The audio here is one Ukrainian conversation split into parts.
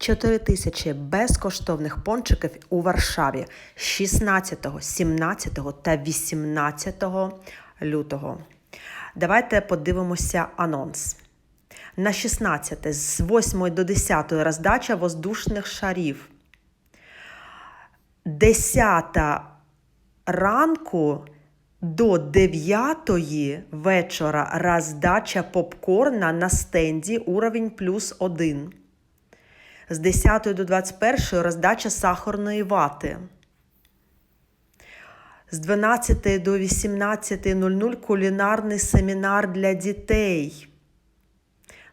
4 тисячі безкоштовних пончиків у Варшаві 16, 17 та 18 лютого. Давайте подивимося анонс. На 16 з 8 до 10 роздача воздушних шарів. 10 ранку до 9 вечора роздача попкорна на стенді уровень плюс 1. З 10 до 21 роздача сахарної вати. З 12 до 18.00 кулінарний семінар для дітей.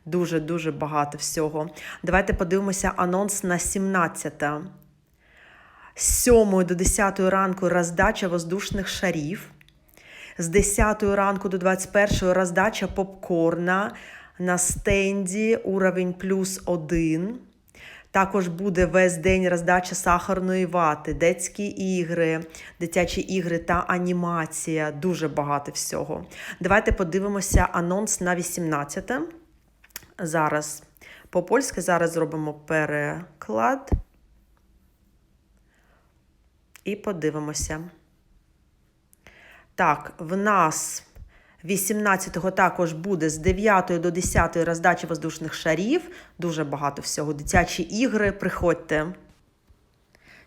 Дуже-дуже багато всього. Давайте подивимося анонс на 17. З 7 до 10 ранку роздача воздушних шарів. З 10 ранку до 21 роздача попкорна на стенді уровень плюс 1. Також буде весь день роздача сахарної вати, дитячі ігри, дитячі ігри та анімація. Дуже багато всього. Давайте подивимося анонс на 18. Зараз по-польськи зараз зробимо переклад. І подивимося. Так, в нас 18-го також буде з 9 до 10 роздача воздушних шарів. Дуже багато всього. Дитячі ігри. Приходьте.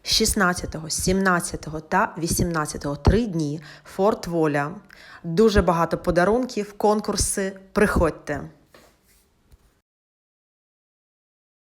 16, 17 та 18 три дні. Форт Воля. Дуже багато подарунків, конкурси. Приходьте.